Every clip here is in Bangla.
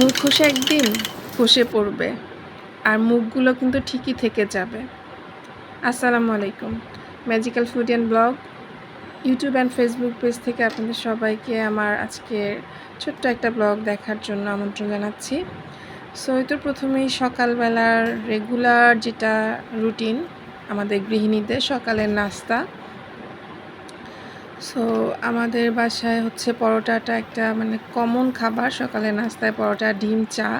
মুখোশ একদিন খসে পড়বে, আর মুখগুলো কিন্তু ঠিকই থেকে যাবে। আসসালামু আলাইকুম। Magical food and blog YouTube and Facebook page থেকে আপনাদের সবাইকে আমার আজকের ছোট্ট একটা ব্লগ দেখার জন্য আমন্ত্রণ জানাচ্ছি। সো তো প্রথমেই সকালবেলার রেগুলার যেটা রুটিন আমাদের গৃহিণীদের সকালের নাস্তা সো আমাদের বাসায় হচ্ছে পরোটাটা একটা মানে কমন খাবার। সকালে নাস্তায় পরোটা, ডিম, চা।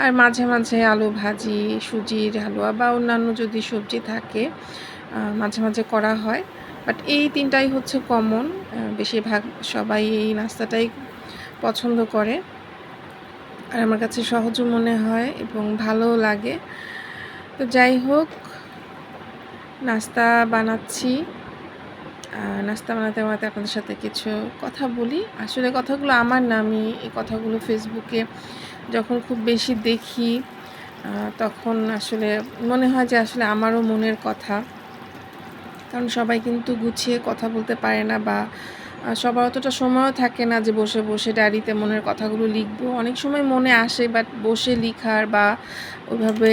আর মাঝে মাঝে আলু ভাজি, সুজির হালুয়া বা অন্যান্য যদি সবজি থাকে মাঝে মাঝে করা হয়। বাট এই তিনটাই হচ্ছে কমন বেশিরভাগ সবাই এই নাস্তাটাই পছন্দ করে। আর আমার কাছে সহজও মনে হয় এবং ভালোও লাগে। তো যাই হোক, নাস্তা বানাচ্ছি। নাস্তা বানাতে বানাতে আপনাদের সাথে কিছু কথা বলি। আসলে কথাগুলো আমার না, আমি এই কথাগুলো ফেসবুকে যখন খুব বেশি দেখি তখন আসলে মনে হয় যে আসলে আমারও মনের কথা। কারণ সবাই কিন্তু গুছিয়ে কথা বলতে পারে না বা সবার অতটা সময়ও থাকে না যে বসে বসে ডায়েরিতে মনের কথাগুলো লিখব। অনেক সময় মনে আসে বাট বসে লিখার বা ওইভাবে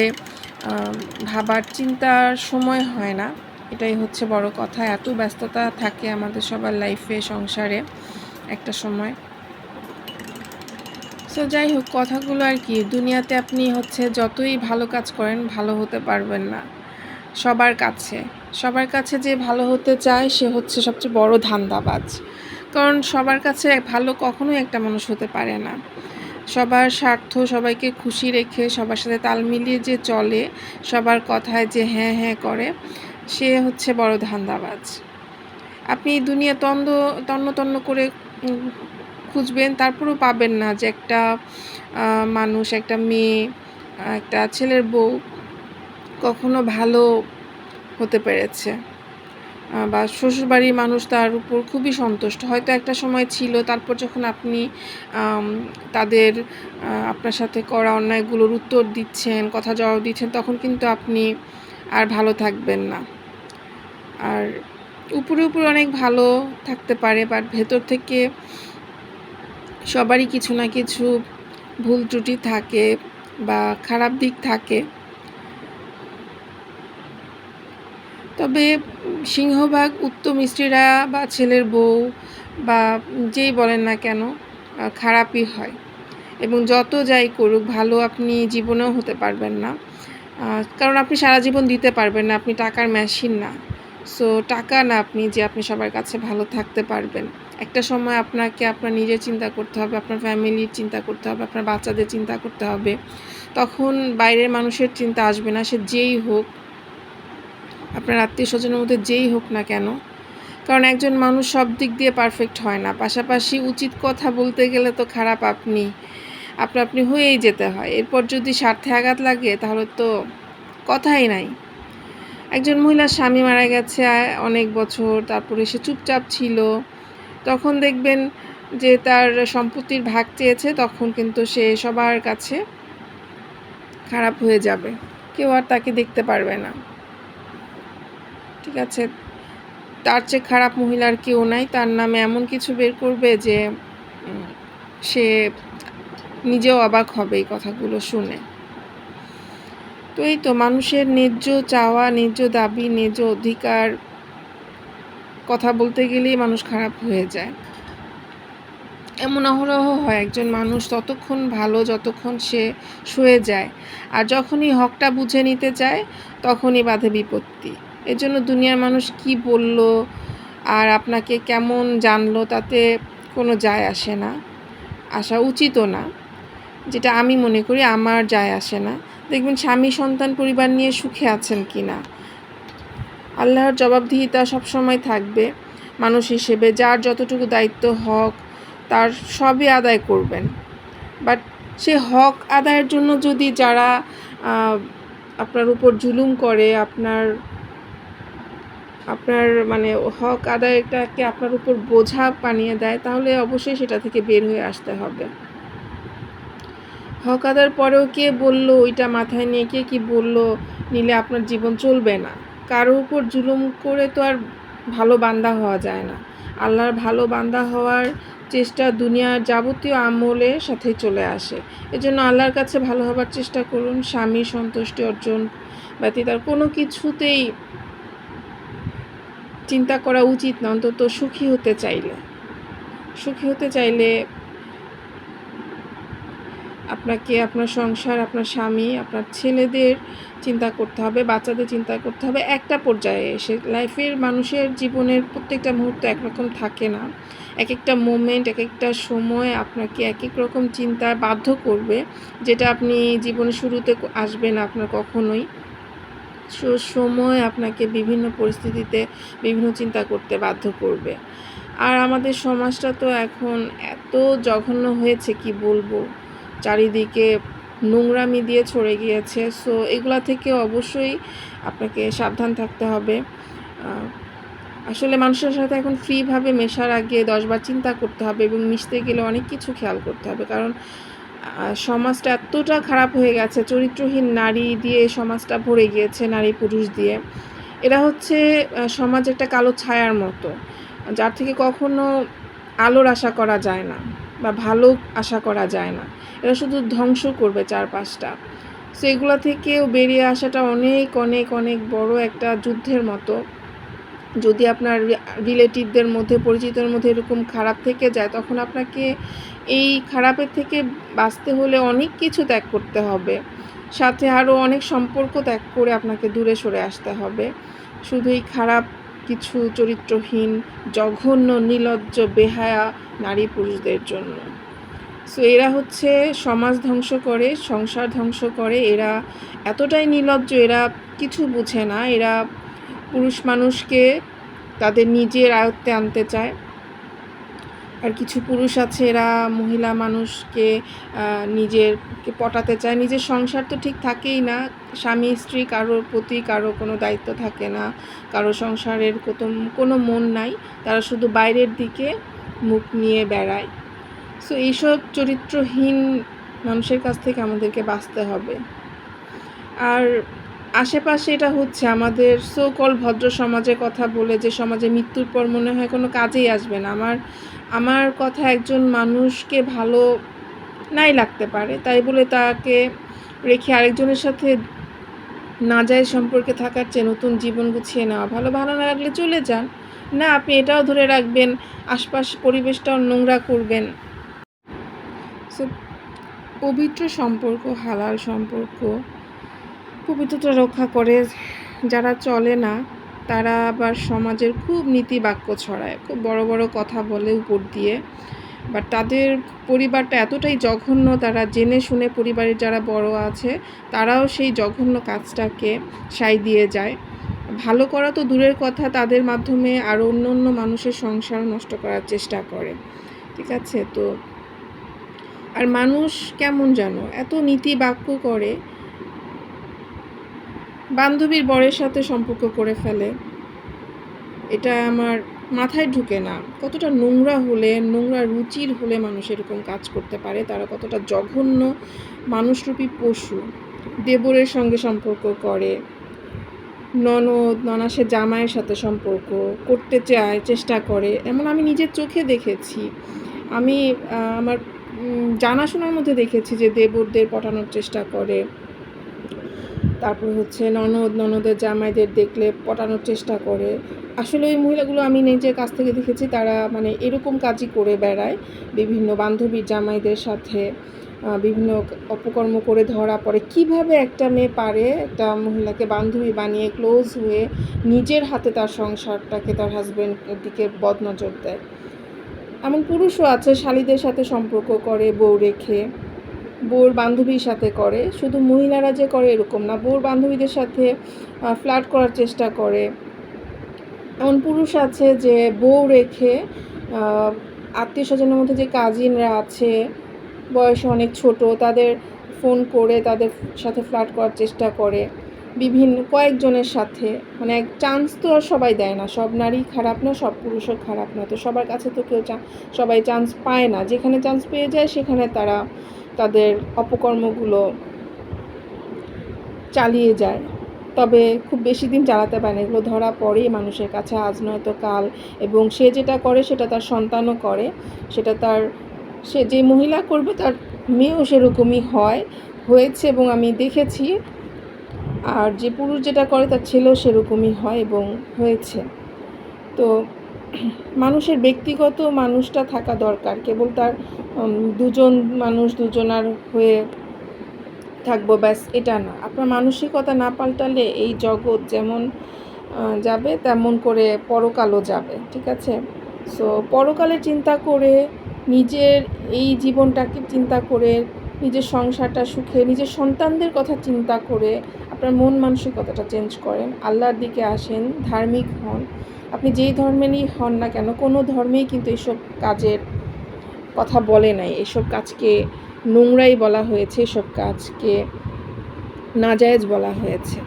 ভাবার চিন্তার সময় হয় না। এটাই হচ্ছে বড় কথা। এত ব্যস্ততা থাকে আমাদের সবার লাইফে সংসারে একটা সময়। সো যাই হোক, কথাগুলো আর কি, দুনিয়াতে আপনি হচ্ছে যতই ভালো কাজ করেন, ভালো হতে পারবেন না। সবার কাছে সবার কাছে যে ভালো হতে চায়, সে হচ্ছে সবচেয়ে বড় ধান্দাবাজ। কারণ সবার কাছে ভালো কখনোই একটা মানুষ হতে পারে না। সবার স্বার্থ সবাইকে খুশি রেখে, সবার সাথে তাল মিলিয়ে যে চলে, সবার কথায় যে হ্যাঁ হ্যাঁ করে সে হচ্ছে বড় ধান্দাবাজ। আপনি দুনিয়া তন্দ, তন্ন তন্ন করে খুঁজবেন, তারপরেও পাবেন না যে একটা মানুষ, একটা মেয়ে একটা ছেলের বউ কখনো ভালো হতে পেরেছে। বা শ্বশুরবাড়ির মানুষ তার উপর খুবই সন্তুষ্ট। হয়তো একটা সময় ছিল, তারপর যখন আপনি তাদের আপনার সাথে করা অন্যায়গুলোর উত্তর দিচ্ছেন, কথা জবাব দিচ্ছেন, তখন কিন্তু আপনি আর ভালো থাকবেন না। আর উপরে উপরে অনেক ভালো থাকতে পারে বাট ভেতর থেকে সবারই কিছু না কিছু ভুল ত্রুটি থাকে বা খারাপ দিক থাকে। তবে সিংহভাগ উত্তম স্ত্রীরা বা ছেলের বউ বা যেই বলেন না কেন খারাপই হয়। এবং যত যাই করুক, ভালো আপনি জীবনেও হতে পারবেন না। কারণ আপনি সারা জীবন দিতে পারবেন না, আপনি টাকার মেশিন না। সো টাকা না আপনি যে আপনি সবার কাছে ভালো থাকতে পারবেন। একটা সময় আপনাকে আপনার নিজের চিন্তা করতে হবে, আপনার ফ্যামিলির চিন্তা করতে হবে, আপনার বাচ্চাদের চিন্তা করতে হবে। তখন বাইরের মানুষের চিন্তা আসবে না, সে যেই হোক, আপনার আত্মীয় স্বজনের মধ্যে যেই হোক না কেন। কারণ একজন মানুষ সব দিক দিয়ে পারফেক্ট হয় না। পাশাপাশি উচিত কথা বলতে গেলে তো খারাপ আপনি আপনা আপনি হয়েই যেতে হয়। এরপর যদি স্বার্থে আঘাত লাগে, তাহলে তো কথাই নাই। একজন মহিলার স্বামী মারা গেছে অনেক বছর, তারপরে সে চুপচাপ ছিল। তখন দেখবেন যে তার সম্পত্তির ভাগ চেয়েছে, তখন কিন্তু সে সবার কাছে খারাপ হয়ে যাবে। কেউ আর তাকে দেখতে পারবে না। ঠিক আছে? তার চেয়ে খারাপ মহিলার কেউ নাই। তার নামে এমন কিছু বের করবে যে সে নিজেও অবাক হবে এই কথাগুলো শুনে। তো এই তো মানুষের ন্যায্য চাওয়া, ন্যায্য দাবি, ন্যায্য অধিকার কথা বলতে গেলেই মানুষ খারাপ হয়ে যায়। এমন অহরহ হয় একজন মানুষ ততক্ষণ ভালো, যতক্ষণ সে শুয়ে যায়। আর যখনই হকটা বুঝে নিতে চায়, তখনই বাধে বিপত্তি। এজন্য দুনিয়ার মানুষ কি বলল আর আপনাকে কেমন জানলো তাতে কোনো যায় আসে না। আসা উচিতও না। যেটা আমি মনে করি আমার যায় আসে না। দেখবেন স্বামী সন্তান পরিবার নিয়ে সুখে আছেন কি না? আল্লাহর জবাবদিহিতা সবসময় থাকবে। মানুষ হিসেবে যার যতটুকু দায়িত্ব হক, তার সবই আদায় করবেন। বাট সে হক আদায়ের জন্য যদি যারা আপনার উপর জুলুম করে, আপনার আপনার মানে হক আদায়টাকে আপনার উপর বোঝা বানিয়ে দেয়, তাহলে অবশ্যই সেটা থেকে বের হয়ে আসতে হবে। হক আদার পরেও কে বলল, ওইটা মাথায় নিয়ে কে কি বলল, নিলে আপনার জীবন চলবে না। কারও উপর জুলুম করে তো আর ভালো বান্দা হওয়া যায় না। আল্লাহর ভালো বান্দা হওয়ার চেষ্টা দুনিয়ার যাবতীয় আমলের সাথে চলে আসে। এজন্য আল্লাহর কাছে ভালো হবার চেষ্টা করুন, স্বামী সন্তুষ্টি অর্জন ব্যতীত আর কোনো কিছুতেই চিন্তা করা উচিত না, অন্তত সুখী হতে চাইলে। সুখী হতে চাইলে আপনাকে আপনার সংসার, আপনার স্বামী, আপনার ছেলেদের চিন্তা করতে হবে, বাচ্চাদের চিন্তা করতে হবে। একটা পর্যায়ে এসে লাইফের মানুষের জীবনের প্রত্যেকটা মুহূর্ত একরকম থাকে না। এক একটা মোমেন্ট এক একটা সময় আপনাকে এক এক রকম চিন্তায় বাধ্য করবে, যেটা আপনি জীবনে শুরুতে আসবে না আপনার কখনোই। সো, সময় আপনাকে বিভিন্ন পরিস্থিতিতে বিভিন্ন চিন্তা করতে বাধ্য করবে। আর আমাদের সমাজটা তো এখন এত জঘন্য হয়েছে, কি বলব? চারিদিকে নোংরামি দিয়ে ছড়ে গিয়েছে। সো এগুলা থেকে অবশ্যই আপনাকে সাবধান থাকতে হবে। আসলে মানুষের সাথে এখন ফ্রিভাবে মেশার আগে দশবার চিন্তা করতে হবে এবং মিশতে গেলে অনেক কিছু খেয়াল করতে হবে। কারণ সমাজটা এতটা খারাপ হয়ে গেছে, চরিত্রহীন নারী দিয়ে সমাজটা ভরে গিয়েছে, নারী পুরুষ দিয়ে। এরা হচ্ছে সমাজ একটা কালো ছায়ার মতো, যার থেকে কখনো আলোর আশা করা যায় না। বা ভালো আশা করা যায় না। এরা শুধু ধ্বংস করবে চারপাশটা। সো এগুলা থেকেও বেরিয়ে আসাটা অনেক অনেক অনেক বড় একটা যুদ্ধের মতো। যদি আপনার রিলেটিভদের মধ্যে, পরিচিতদের মধ্যে এরকম খারাপ থেকে যায়, তখন আপনাকে এই খারাপের থেকে বাঁচতে হলে অনেক কিছু ত্যাগ করতে হবে। সাথে আরও অনেক সম্পর্ক ত্যাগ করে আপনাকে দূরে সরে আসতে হবে। শুধু এই খারাপ কিছু চরিত্রহীন, জঘন্য, নীলজ্জ, বেহায়া নারী পুরুষদের জন্য। সো এরা হচ্ছে সমাজ ধ্বংস করে, সংসার ধ্বংস করে। এরা এতটাই নিলজ্জ, এরা কিছু বুঝে না। এরা পুরুষ মানুষকে তাদের নিজের আয়ত্তে আনতে চায়। আর কিছু পুরুষ আছে এরা মহিলা মানুষকে আহ, নিজেরকে পটাতে চায়। নিজের সংসার তো ঠিক থাকেই না। স্বামী স্ত্রী কারোর প্রতি কারও কোনো দায়িত্ব থাকে না। কারও সংসারের কোনো মন নাই। তারা শুধু বাইরের দিকে মুখ নিয়ে বেড়ায়। সো এইসব চরিত্রহীন মানুষের কাছ থেকে আমাদেরকে বাঁচতে হবে। আর আশেপাশে এটা হচ্ছে আমাদের সোকল ভদ্র সমাজের কথা বলে যে সমাজে মৃত্যুর পর মনে হয় কোনো কাজেই আসবে না। আমার আমার কথা একজন মানুষকে ভালো নাই লাগতে পারে। তাই বলে তাকে রেখে আরেকজনের সাথে না যায় সম্পর্কে থাকার চেয়ে নতুন জীবন গুছিয়ে নেওয়া। ভালো ভালো না লাগলে চলে যান। না, আপনি এটাও ধরে রাখবেন, আশপাশ পরিবেশটাও নোংরা করবেন। সো পবিত্র সম্পর্ক, হালাল সম্পর্ক পবিত্রতা রক্ষা করে, যারা চলে না, তারা আবার সমাজের খুব নীতি বাক্য ছড়ায়, খুব বড় বড় কথা বলে উপর দিয়ে। বাট তাদের পরিবারটা এতটাই জঘন্য, তারা জেনে শুনে পরিবারের যারা বড় আছে, তারাও সেই জঘন্য কাজটাকে সাই দিয়ে যায়। ভালো করা তো দূরের কথা, তাদের মাধ্যমে আরও অন্য অন্য মানুষের সংসার নষ্ট করার চেষ্টা করে। ঠিক আছে? তো, আর মানুষ কেমন জানো? এত নীতি বাক্য করে বান্ধবীর বরের সাথে সম্পর্ক করে ফেলে। এটা আমার মাথায় ঢুকে না। কতটা নোংরা হলে, নোংরা রুচির হলে মানুষ এরকম কাজ করতে পারে, তারা কতটা জঘন্য মানুষরূপী পশু। দেবরের সঙ্গে সম্পর্ক করে, ননদ, ননাসে জামাইয়ের সাথে সম্পর্ক করতে চায়, চেষ্টা করে। এমন আমি নিজের চোখে দেখেছি। আমি আমার জানাশোনার মধ্যে দেখেছি যে দেবরদের পটানোর চেষ্টা করে। তারপর হচ্ছে ননদ, ননদের জামাইদের দেখলে পটানোর চেষ্টা করে। আসলে ওই মহিলাগুলো আমি নিজের কাছ থেকে দেখেছি, তারা মানে এরকম কাজই করে বেড়ায়। বিভিন্ন বান্ধবীর জামাইদের সাথে বিভিন্ন অপকর্ম করে ধরা পড়ে। কীভাবে একটা মেয়ে পারে একটা মহিলাকে বান্ধবী বানিয়ে ক্লোজ হয়ে নিজের হাতে তার সংসারটাকে তার হাজব্যান্ডের দিকে বদনজর দেয়? এমন পুরুষও আছে, শালীদের সাথে সম্পর্ক করে, বউ রেখে। বউর বান্ধবীর সাথে করে। শুধু মহিলারা যে করে এরকম না বউর বান্ধবীদের সাথে ফ্লার্ট করার চেষ্টা করে। এমন পুরুষ আছে যে বউ রেখে আত্মীয় স্বজনের মধ্যে যে কাজিনরা আছে, বয়সে অনেক ছোট, তাদের ফোন করে তাদের সাথে ফ্লার্ট করার চেষ্টা করে। বিভিন্ন কয়েকজনের সাথে। মানে এক চান্স তো আর সবাই দেয় না। সব নারী খারাপ না, সব পুরুষও খারাপ না। তো সবার কাছে তো কেউ সবাই চান্স পায় না। যেখানে চান্স পেয়ে যায়, সেখানে তারা তাদের অপকর্মগুলো চালিয়ে যায়। তবে খুব বেশি দিন চালাতে পারে না এগুলো ধরা পড়েই মানুষের কাছে। আজ নয়তো কাল। এবং সে যেটা করে, সেটা তার সন্তানও করে। সেটা তার, সে যে মহিলা করবে, তার মেয়েও সেরকমই হয়, হয়েছে এবং আমি দেখেছি। আর যে পুরুষ যেটা করে, তার ছেলেও সেরকমই হয় এবং হয়েছে। তো মানুষের ব্যক্তিগত মানুষটা থাকা দরকার। কেবল তার দুজন মানুষ, দুজনার হয়ে থাকব, ব্যাস, এটা না। আপনার মানসিকতা না পাল্টালে এই জগৎ যেমন যাবে, তেমন করে পরকালও যাবে, ঠিক আছে? সো পরকালে চিন্তা করে, নিজের এই জীবনটাকে চিন্তা করে, নিজের সংসারটা সুখে, নিজের সন্তানদের কথা চিন্তা করে, আপনার মন মানসিকতাটা চেঞ্জ করেন। আল্লাহর দিকে আসেন, ধার্মিক হন। আপনি যেই ধর্মেরই হন না কেন, কোনো ধর্মেই কিন্তু এইসব কাজের কথা বলে নাই। এসব কাজকে নোংরাই বলা হয়েছে, এসব কাজকে নাজায়েজ বলা হয়েছে।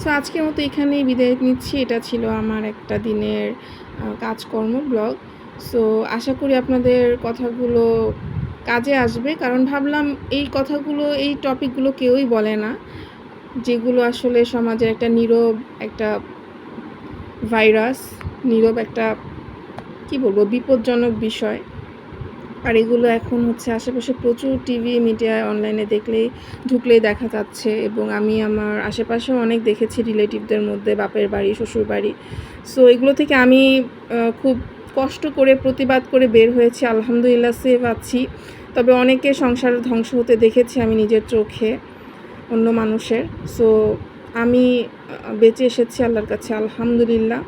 সো আজকের মতো এখানেই বিদায় নিচ্ছি। এটা ছিল আমার একটা দিনের কাজকর্ম ব্লগ। সো আশা করি আপনাদের কথাগুলো কাজে আসবে। কারণ ভাবলাম এই কথাগুলো, এই টপিকগুলো কেউই বলে না, যেগুলো আসলে সমাজের একটা নীরব, একটা ভাইরাস, নীরব একটা, কি বলব, বিপজ্জনক বিষয়। আর এগুলো এখন হচ্ছে আশেপাশে প্রচুর টিভি মিডিয়ায় অনলাইনে দেখলেই, ঢুকলেই দেখা যাচ্ছে। এবং আমি আমার আশেপাশেও অনেক দেখেছি রিলেটিভদের মধ্যে, বাপের বাড়ি, শ্বশুর বাড়ি। সো এগুলো থেকে আমি খুব কষ্ট করে প্রতিবাদ করে বের হয়েছি। আলহামদুলিল্লাহ সেভ আছি। তবে অনেকে সংসার ধ্বংস হতে দেখেছি আমি নিজের চোখে, অন্য মানুষের। সো আমি বেঁচে এসেছি আল্লাহর কাছে, আলহামদুলিল্লাহ।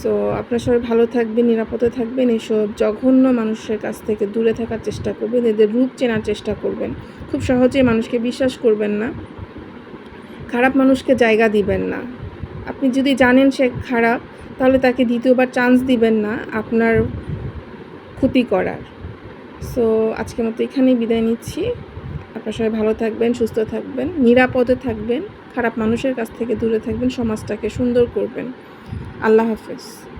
সো আপনার সবাই ভালো থাকবেন, নিরাপদে থাকবেন, এইসব জঘন্য মানুষের কাছ থেকে দূরে থাকার চেষ্টা করবেন, এদের রূপ চেনার চেষ্টা করবেন। খুব সহজেই মানুষকে বিশ্বাস করবেন না, খারাপ মানুষকে জায়গা দিবেন না। আপনি যদি জানেন সে খারাপ, তাহলে তাকে দ্বিতীয়বার চান্স দিবেন না আপনার ক্ষতি করার। সো আজকের মতো এখানেই বিদায় নিচ্ছি। আপনার সবাই ভালো থাকবেন, সুস্থ থাকবেন, নিরাপদে থাকবেন। খারাপ মানুষের কাছ থেকে দূরে থাকবেন সমাজটাকে সুন্দর করবেন। আল্লাহ হাফেজ।